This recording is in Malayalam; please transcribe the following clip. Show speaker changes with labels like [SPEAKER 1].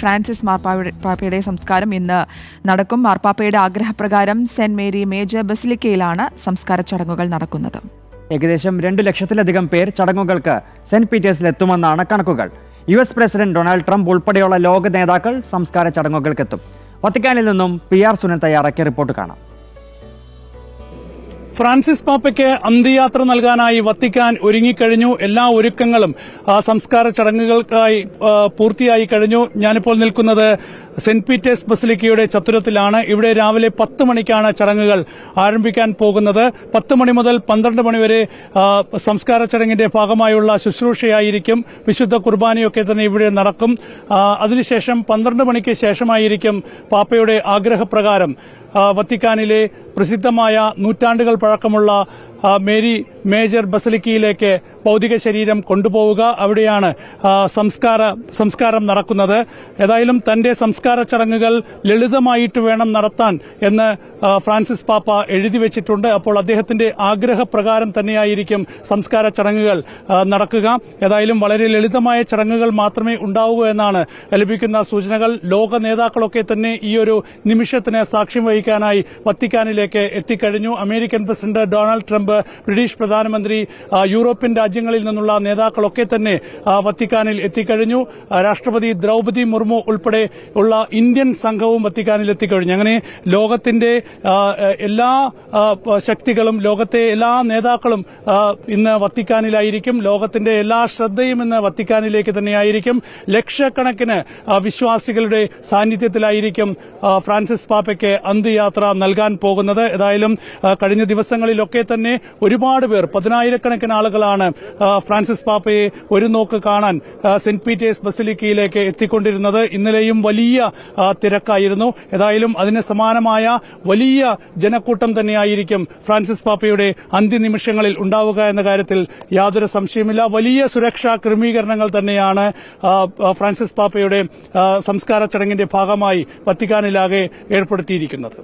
[SPEAKER 1] ഫ്രാൻസിസ് മാർപ്പായുടെ പാപ്പയുടെ സംസ്കാരം ഇന്ന് നടക്കും. മാർപ്പാപ്പയുടെ ആഗ്രഹപ്രകാരം സെന്റ് മേരി മേജർ ബസിലിക്കയിലാണ് സംസ്കാര ചടങ്ങുകൾ നടക്കുന്നത്.
[SPEAKER 2] ഏകദേശം രണ്ടു ലക്ഷത്തിലധികം പേർ ചടങ്ങുകൾക്ക് സെന്റ് പീറ്റേഴ്സിൽ എത്തുമെന്നാണ് കണക്കുകൾ. U S president Donald Trump ഉൾപ്പെടെയുള്ള ലോക നേതാക്കൾ സംസ്കാര ചടങ്ങുകൾക്കെത്തും. വത്തിക്കാനിൽ നിന്നും പി ആർ സുനൻ തയ്യാറാക്കിയ റിപ്പോർട്ട് കാണാം.
[SPEAKER 3] ഫ്രാൻസിസ് പാപ്പയ്ക്ക് അന്ത്യയാത്ര നൽകാനായി വത്തിക്കാൻ ഒരുങ്ങിക്കഴിഞ്ഞു. എല്ലാ ഒരുക്കങ്ങളും സംസ്കാര ചടങ്ങുകൾക്കായി പൂർത്തിയായി കഴിഞ്ഞു. ഞാനിപ്പോൾ നിൽക്കുന്നത് സെന്റ് പീറ്റേഴ്സ് ബസിലിക്കയുടെ ചത്തുരത്തിലാണ് ഇവിടെ രാവിലെ പത്ത് മണിക്കാണ് ചടങ്ങുകൾ ആരംഭിക്കാൻ പോകുന്നത്. പത്ത് മണി മുതൽ പന്ത്രണ്ട് മണിവരെ സംസ്കാര ചടങ്ങിന്റെ ഭാഗമായുള്ള ശുശ്രൂഷയായിരിക്കും. വിശുദ്ധ കുർബാനയൊക്കെ തന്നെ ഇവിടെ നടക്കും. അതിനുശേഷം പന്ത്രണ്ട് മണിക്ക് ശേഷമായിരിക്കും പാപ്പയുടെ ആഗ്രഹപ്രകാരം വത്തിക്കാനിലെ പ്രസിദ്ധമായ നൂറ്റാണ്ടുകൾ പഴക്കമുള്ള മേരി മേജർ ബസലിക്കയിലേക്ക് ഭൗതിക ശരീരം കൊണ്ടുപോവുക. അവിടെയാണ് സംസ്കാര സംസ്കാരം നടക്കുന്നത്. ഏതായാലും തന്റെ സംസ്കാര ചടങ്ങുകൾ ലളിതമായിട്ട് വേണം നടത്താൻ എന്ന് ഫ്രാൻസിസ് പാപ്പ എഴുതി വെച്ചിട്ടുണ്ട്. അപ്പോൾ അദ്ദേഹത്തിന്റെ ആഗ്രഹപ്രകാരം തന്നെയായിരിക്കും സംസ്കാര ചടങ്ങുകൾ നടക്കുക. ഏതായാലും വളരെ ലളിതമായ ചടങ്ങുകൾ മാത്രമേ ഉണ്ടാവൂ എന്നാണ് ലഭിക്കുന്ന സൂചനകൾ. ലോക നേതാക്കളൊക്കെ തന്നെ ഈ ഒരു നിമിഷത്തിന് സാക്ഷ്യം വഹിക്കാനായി വത്തിക്കാനിലേക്ക് എത്തിക്കഴിഞ്ഞു. American president Donald Trump British പ്രധാനമന്ത്രി യൂറോപ്യൻ രാജ്യങ്ങളിൽ നിന്നുള്ള നേതാക്കളൊക്കെ തന്നെ വത്തിക്കാനിൽ എത്തിക്കഴിഞ്ഞു. രാഷ്ട്രപതി ദ്രൗപതി മുർമു ഉൾപ്പെടെ ഉള്ള ഇന്ത്യൻ സംഘവും വത്തിക്കാനിൽ എത്തിക്കഴിഞ്ഞു. അങ്ങനെ ലോകത്തിന്റെ എല്ലാ ശക്തികളും ലോകത്തെ എല്ലാ നേതാക്കളും ഇന്ന് വത്തിക്കാനിലായിരിക്കും. ലോകത്തിന്റെ എല്ലാ ശ്രദ്ധയും ഇന്ന് വത്തിക്കാനിലേക്ക് തന്നെയായിരിക്കും. ലക്ഷക്കണക്കിന് വിശ്വാസികളുടെ സാന്നിധ്യത്തിലായിരിക്കും ഫ്രാൻസിസ് പാപ്പയ്ക്ക് അന്ത്യയാത്ര നൽകാൻ പോകുന്നത്. ഏതായാലും കഴിഞ്ഞ ദിവസങ്ങളിലൊക്കെ തന്നെ ഒരുപാട് പേർ പതിനായിരക്കണക്കിന് ആളുകളാണ് ഫ്രാൻസിസ് പാപ്പയെ ഒരു നോക്ക് കാണാൻ സെന്റ് പീറ്റേഴ്സ് ബസിലിക്കയിലേക്ക് എത്തിക്കൊണ്ടിരുന്നത്. ഇന്നലെയും വലിയ തിരക്കായിരുന്നു. ഏതായാലും അതിന് സമാനമായ വലിയ ജനക്കൂട്ടം തന്നെയായിരിക്കും ഫ്രാൻസിസ് പാപ്പയുടെ അന്ത്യനിമിഷങ്ങളിൽ ഉണ്ടാവുക എന്ന കാര്യത്തിൽ യാതൊരു സംശയമില്ല വലിയ സുരക്ഷാ ക്രമീകരണങ്ങൾ തന്നെയാണ് ഫ്രാൻസിസ് പാപ്പയുടെ സംസ്കാര ചടങ്ങിന്റെ ഭാഗമായി വത്തിക്കാനിലാകെ ഏർപ്പെടുത്തിയിരിക്കുന്നത്.